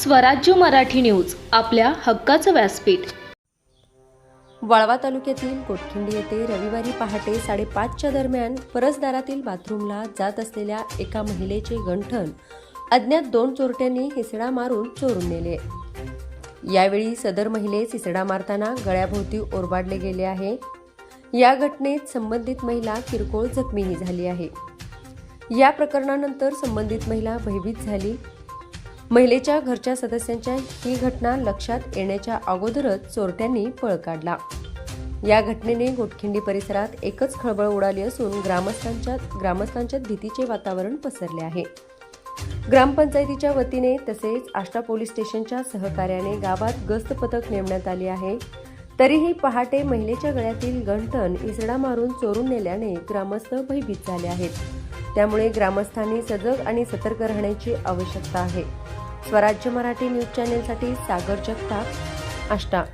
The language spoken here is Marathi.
स्वराज्य मराठी न्यूज आपल्या हक्काचं व्यासपीठ. वाळवा तालुक्यातील कोटखिंडी येथे रविवारी पहाटे साडेपाचच्या दरम्यान परसदारातील बाथरूमला जात असलेल्या एका महिलेचे गंठण. अज्ञात दोन चोरट्यांनी हिसडा मारून चोरून नेले. यावेळी सदर महिलेस हिसडा मारताना गळ्याभोवती ओरबाडले गेले आहे. या घटनेत संबंधित महिला किरकोळ जखमीही झाली आहे. या प्रकरणानंतर संबंधित महिला भयभीत झाली. महिलेच्या घरच्या सदस्यांच्या ही घटना लक्षात येण्याच्या अगोदरच चोरट्यांनी पळ काढला. या घटनेने गोटखिंडी परिसरात एकच खळबळ उडाली असून ग्रामस्थांच्या ग्रामस्थांच्यात भीतीचे वातावरण पसरले आहे. ग्रामपंचायतीच्या वतीने तसेच आष्टा पोलीस स्टेशनच्या सहकार्याने गावात गस्त पथक नेमण्यात आली आहे. तरीही पहाटे महिलेच्या गळ्यातील गंठन इसडा मारून चोरून नेल्याने ग्रामस्थ भयभीत झाले आहेत. त्यामुळे ग्रामस्थांनी सजग आणि सतर्क राहण्याची आवश्यकता आहे. स्वराज्य मराठी न्यूज चॅनेलसाठी सागर जगताप. आष्टा.